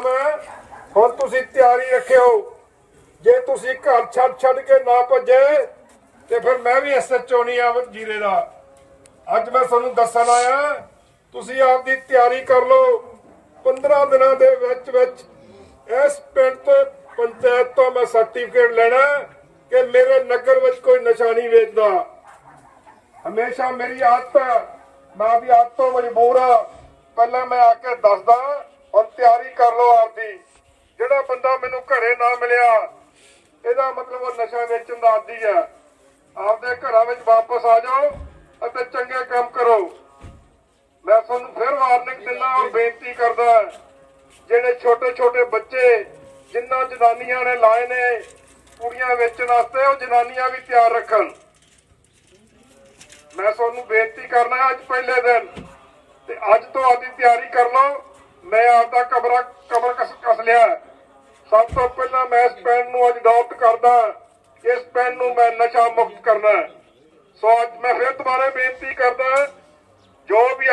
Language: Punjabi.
ਮੈਂ ਹੁਣ ਤੁਸੀਂ ਤਿਆਰੀ ਰੱਖਿਓ। ਜੇ ਤੁਸੀਂ ਘਰ ਛੱਡ ਛੱਡ ਕੇ ਨਾ ਭੱਜੇ, ਤੇ ਫਿਰ ਮੈਂ ਵੀ ਐਸਐਚਓ ਨਹੀਂ ਆ ਜੀਰੇ ਦਾ। ਅੱਜ ਮੈਂ ਤੁਹਾਨੂੰ ਦੱਸਣ ਆਇਆ, ਤੁਸੀਂ ਆਪਦੀ ਤਿਆਰੀ ਕਰ ਲਓ। 15 ਦਿਨਾਂ ਦੇ ਵਿੱਚ ਵਿੱਚ ਇਸ ਪਿੰਡ ਤੋਂ ਪੰਚਾਇਤ ਤੋਂ ਮੈਂ ਸਰਟੀਫਿਕੇਟ ਲੈਣਾ ਕਿ ਮੇਰੇ ਨਗਰ ਵਿੱਚ ਕੋਈ ਨਸ਼ਾ ਨਹੀਂ ਵੇਚਦਾ। ਹਮੇਸ਼ਾ ਮੇਰੀ ਆਦਤ ਮੈਂ ਵੀ ਆਦਤ ਤੋਂ ਮਜਬੂਰ ਆ ਪਹਿਲਾਂ ਮੈਂ ਆ ਕੇ ਦੱਸਦਾ ਤਿਆਰੀ ਕਰ ਲਓ ਆਪਦੀ। ਜਿਹੜਾ ਬੰਦਾ ਮੈਨੂੰ ਘਰੇ ਨਾ ਮਿਲਿਆ, ਇਹਦਾ ਮਤਲਬ ਉਹ ਨਸ਼ਾ ਵੇਚਣ ਦਾ ਆਦੀ ਹੈ। ਆਪਦੇ ਘਰਾਂ ਵਿੱਚ ਵਾਪਸ ਆ ਜਾਓ ਅਤੇ ਚੰਗੇ ਕੰਮ ਕਰੋ। ਮੈਂ ਤੁਹਾਨੂੰ ਫਿਰ ਵਾਰਨਿੰਗ ਦਿੰਦਾ ਔਰ ਬੇਨਤੀ ਕਰਦਾ, ਜਿਹੜੇ ਛੋਟੇ ਛੋਟੇ ਬੱਚੇ ਜਿਨ੍ਹਾਂ ਜਨਾਨੀਆਂ ਨੇ ਲਾਏ ਨੇ ਕੁੜੀਆਂ ਵੇਚਣ ਵਾਸਤੇ, ਉਹ ਜਨਾਨੀਆਂ ਵੀ ਤਿਆਰ ਰੱਖਣ। ਮੈਂ ਤੁਹਾਨੂੰ ਬੇਨਤੀ ਕਰਨਾ ਅੱਜ ਪਹਿਲੇ ਦਿਨ। ਤੇ ਅੱਜ ਤੋਂ ਆਦੀ ਤਿਆਰੀ ਕਰ ਲਓ। ਮੈਂ ਆਪਦਾ ਕਬਰਾ ਕਬਰ ਕਸ ਕਸ ਲਿਆ। ਸਭ ਤੋਂ ਪਹਿਲਾਂ ਮੈਂ ਇਸ ਪੈਨ ਨੂੰ ਅੱਜ ਅਡਾਪਟ ਕਰਦਾ। ਇਸ ਪੈਨ ਨੂੰ ਮੈਂ ਨਸ਼ਾ ਮੁਕਤ ਕਰਨਾ। ਸੋ ਅੱਜ ਮੈਂ ਫਿਰ ਦੁਬਾਰਾ ਬੇਨਤੀ ਕਰਦਾ, ਜੋ ਵੀ